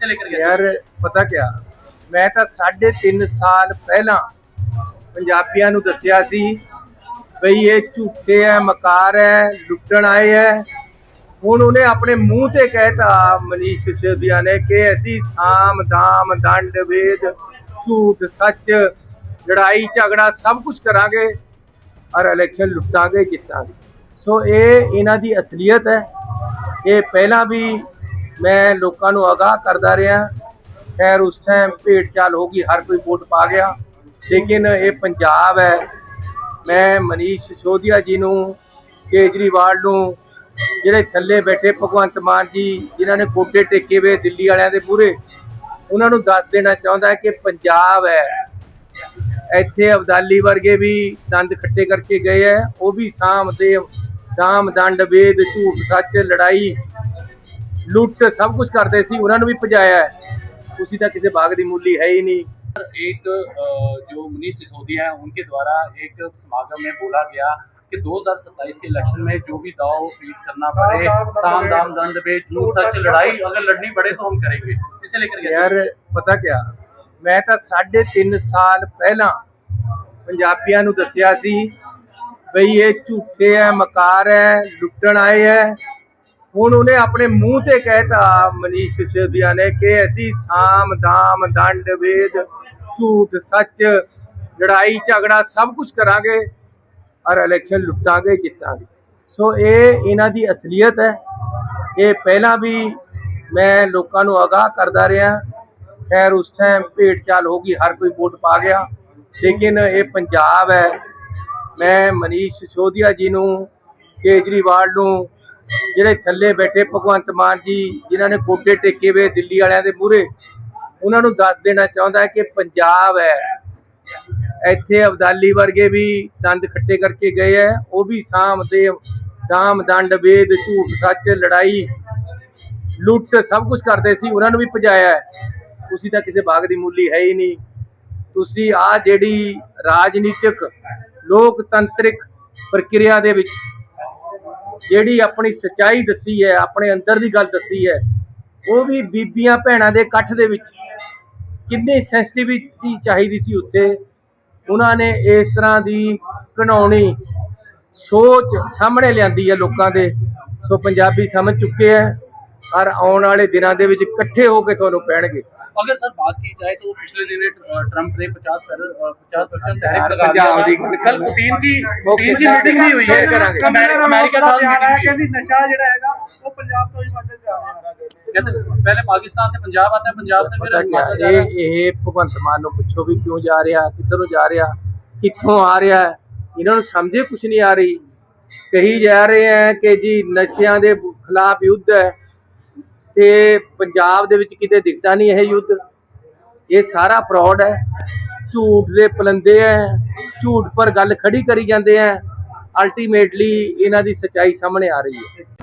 इसे लेकर गए थे? ਯਾਰ ਪਤਾ ਕਿਆ ਮੈਂ ਤਾਂ 3.5 ਸਾਲ ਪਹਿਲਾਂ ਪੰਜਾਬੀਆਂ ਨੂੰ ਦੱਸਿਆ ਸੀ ਬਈ ਇਹ ਝੂਠੇ ਹੈ ਮਕਾਰ ਹੈ ਲੁੱਟਣ ਆਏ ਹੈ ਹੁਣ ਉਹਨੇ ਆਪਣੇ ਮੂੰਹ ਤੇ ਕਹਿਤਾ ਮਨੀਸ਼ ਸਿਸੋਦੀਆ ਨੇ ਕਿ ਅਸੀਂ ਸਾਮ ਦਾਮ ਦੰਡ ਵੇਦ ਝੂਠ ਸੱਚ ਲੜਾਈ ਝਗੜਾ ਸਭ ਕੁਝ ਕਰਾਂਗੇ ਔਰ ਇਲੈਕਸ਼ਨ ਲੁੱਟਾਂਗੇ ਜਿੱਤਾਂਗੇ ਸੋ ਇਹ ਇਹਨਾਂ ਦੀ ਅਸਲੀਅਤ ਹੈ ਇਹ ਪਹਿਲਾਂ ਵੀ ਮੈਂ ਲੋਕਾਂ ਨੂੰ ਆਗਾਹ ਕਰਦਾ ਰਿਹਾ। ਖੈਰ, ਉਸ ਟਾਈਮ ਭੇਡ ਚਾਲ ਹੋ ਗਈ, ਹਰ ਕੋਈ ਵੋਟ ਪਾ ਗਿਆ। ਲੇਕਿਨ ਇਹ ਪੰਜਾਬ ਹੈ। ਮੈਂ ਮਨੀਸ਼ ਸਿਸੋਦੀਆ ਜੀ ਨੂੰ, ਕੇਜਰੀਵਾਲ ਨੂੰ, ਜਿਹੜੇ ਥੱਲੇ ਬੈਠੇ ਭਗਵੰਤ ਮਾਨ ਜੀ, ਜਿਨ੍ਹਾਂ ਨੇ ਗੋਡੇ ਟੇਕੇ ਹੋਏ ਦਿੱਲੀ ਵਾਲਿਆਂ ਦੇ ਪੂਰੇ ਉਹਨਾਂ ਨੂੰ ਦੱਸ ਦੇਣਾ ਚਾਹੁੰਦਾ ਕਿ ਪੰਜਾਬ ਹੈ। ਇੱਥੇ ਅਬਦਾਲੀ ਵਰਗੇ ਵੀ ਦੰਦ ਖੱਟੇ ਕਰਕੇ ਗਏ ਹੈ। ਉਹ ਵੀ ਸਾਮ ਦੇ ਦਾਮ ਦੰਡ ਵੇਦ, ਝੂਠ, ਸੱਚ, ਲੜਾਈ ਲੁੱਟ ਸਭ ਕੁਝ ਕਰਦੇ ਸੀ ਉਹਨਾਂ ਨੂੰ ਵੀ ਭਜਾਇਆ ਹੈ ਤੁਸੀਂ ਤਾਂ ਕਿਸੇ ਬਾਗ ਦੀ ਮੂਲੀ ਹੈ ਹੀ ਨਹੀਂ एक अ, जो मनीष सिसोदिया है उनके द्वारा एक समागम में बोला गया कि 2027 के इलेक्शन में जो भी दाव पेश करना पड़े साम दाम दंड पे झूठ सच लड़ाई अगर लड़नी पड़े तो हम करेंगे इसे लेकर गए थे? ਯਾਰ ਪਤਾ ਕਿਆ ਮੈਂ ਤਾਂ 3.5 ਸਾਲ ਪਹਿਲਾਂ ਪੰਜਾਬੀਆਂ ਨੂੰ ਦੱਸਿਆ ਸੀ ਬਈ ਇਹ ਝੂਠੇ ਹੈ ਮਕਾਰ ਹੈ ਲੁੱਟਣ ਆਏ ਹੈ ਹੁਣ ਉਹਨੇ ਆਪਣੇ ਮੂੰਹ ਤੇ ਕਹਿਤਾ ਮਨੀਸ਼ ਸਿਸੋਦੀਆ ਨੇ ਕਿ ਅਸੀਂ ਸਾਮ, ਦਾਮ, ਦੰਡ, ਵੇਦ, ਝੂਠ, ਸੱਚ, ਲੜਾਈ, ਝਗੜਾ ਸਭ ਕੁਝ ਕਰਾਂਗੇ ਔਰ ਇਲੈਕਸ਼ਨ ਲੁੱਟਾਂਗੇ, ਜਿੱਤਾਂਗੇ। ਸੋ ਇਹ ਇਹਨਾਂ ਦੀ ਅਸਲੀਅਤ ਹੈ। ਇਹ ਪਹਿਲਾਂ ਵੀ ਮੈਂ ਲੋਕਾਂ ਨੂੰ ਆਗਾਹ ਕਰਦਾ ਰਿਹਾ। ਖੈਰ, ਉਸ ਟਾਈਮ ਭੇਡ ਚਾਲ ਹੋ ਗਈ, ਹਰ ਕੋਈ ਵੋਟ ਪਾ ਗਿਆ। ਲੇਕਿਨ ਇਹ ਪੰਜਾਬ ਹੈ। ਮੈਂ ਮਨੀਸ਼ ਸਿਸੋਦੀਆ ਜੀ ਨੂੰ, ਕੇਜਰੀਵਾਲ ਨੂੰ ਜਿਹੜੇ ਥੱਲੇ ਬੈਠੇ ਭਗਵੰਤ ਮਾਨ ਜੀ, ਜਿਨ੍ਹਾਂ ਨੇ ਗੋਡੇ ਟੇਕੇ ਹੋਏ ਦਿੱਲੀ ਵਾਲਿਆਂ ਦੇ ਪੂਰੇ ਉਹਨਾਂ ਨੂੰ ਦੱਸ ਦੇਣਾ ਚਾਹੁੰਦਾ ਕਿ ਪੰਜਾਬ ਹੈ। ਇੱਥੇ ਅਬਦਾਲੀ ਵਰਗੇ ਵੀ ਦੰਦ ਖੱਟੇ ਕਰਕੇ ਗਏ ਹੈ। ਉਹ ਵੀ ਸਾਮ ਦਾਮ, ਦੰਡ, ਵੇਦ, ਝੂਠ, ਸੱਚ, ਲੜਾਈ, ਲੁੱਟ ਸਭ ਕੁਝ ਕਰਦੇ ਸੀ। ਉਹਨਾਂ ਨੂੰ ਵੀ ਭਜਾਇਆ ਤੁਸੀਂ ਤਾਂ ਕਿਸੇ ਬਾਗ ਦੀ ਮੂਲੀ ਹੈ ਹੀ ਨਹੀਂ। ਤੁਸੀਂ ਆ ਜਿਹੜੀ ਰਾਜਨੀਤਿਕ, ਲੋਕਤੰਤਰਿਕ ਪ੍ਰਕਿਰਿਆ ਦੇ ਵਿੱਚ ਜਿਹੜੀ ਆਪਣੀ ਸਚਾਈ ਦੱਸੀ ਹੈ, ਆਪਣੇ ਅੰਦਰ ਦੀ ਗੱਲ ਦੱਸੀ ਹੈ, ਉਹ ਵੀ ਬੀਬੀਆਂ ਭੈਣਾਂ ਦੇ ਇਕੱਠ ਦੇ ਵਿੱਚ ਕਿੰਨੀ ਸੈਂਸਿਟੀਵਿਟੀ ਚਾਹੀਦੀ ਸੀ ਉੱਥੇ। ਉਹਨਾਂ ਨੇ ਇਸ ਤਰ੍ਹਾਂ ਦੀ ਘਿਨਾਉਣੀ ਸੋਚ ਸਾਹਮਣੇ ਲਿਆਂਦੀ ਹੈ ਲੋਕਾਂ ਦੇ। ਸੋ ਪੰਜਾਬੀ ਸਮਝ ਚੁੱਕੇ ਹੈ ਔਰ ਆਉਣ ਵਾਲੇ ਦਿਨਾਂ ਦੇ ਵਿੱਚ ਇਕੱਠੇ ਹੋ ਕੇ ਤੁਹਾਨੂੰ ਪੈਣਗੇ अगर सर बात की जाए तो पिछले दिन अ, ट्रम्प ने 50 पचास परसेंट यार, टैरिफ लगा पंजाब दिया दी था। गल कल करो। तीन की ओके, तीन की मीटिंग भी हुई है फिर करांगे। अमेरिका अमेरिका साथ मीटिंग की है। ਕਹਿੰਦੀ ਨਸ਼ਾ ਜਿਹੜਾ ਹੈਗਾ ਉਹ ਪੰਜਾਬ ਤੋਂ ਹੀ ਵੱਧ ਜਾ ਰਿਹਾ कहते हैं, पहले पाकिस्तान से पंजाब आता है पंजाब से फिर ਪਤਾ ਕਿਆ हिमाचल जा रहा है। ਇਹ ਇਹ ਭਗਵੰਤ ਮਾਨ ਨੂੰ ਪੁੱਛੋ ਵੀ ਕਿਉਂ ਜਾ ਰਿਹਾ ਕਿੱਧਰ ਨੂੰ ਜਾ ਰਿਹਾ ਕਿੱਥੋਂ ਆ ਰਿਹਾ ਹੈ? ਇਹਨਾਂ ਨੂੰ ਸਮਝੇ ਕੁਝ ਨਹੀਂ ਆ ਰਹੀ ਕਹੀ ਜਾ ਰਹੇ ਹੈ ਕਿ ਜੀ ਨਸ਼ਿਆਂ ਦੇ ਖਿਲਾਫ ਯੁੱਧ ਹੈ ਤੇ ਪੰਜਾਬ ਦੇ ਵਿੱਚ ਕਿਤੇ ਦਿਖਦਾ ਨਹੀਂ ਇਹ ਯੁੱਧ। ਇਹ ਸਾਰਾ ਫਰਾਡ ਹੈ। ਝੂਠ ਦੇ ਪਲੰਦੇ ਹੈ। ਝੂਠ ਪਰ ਗੱਲ ਖੜੀ ਕਰੀ ਜਾਂਦੇ ਹੈ। ਅਲਟੀਮੇਟਲੀ ਇਹਨਾਂ ਦੀ ਸਚਾਈ ਸਾਹਮਣੇ ਆ ਰਹੀ ਹੈ।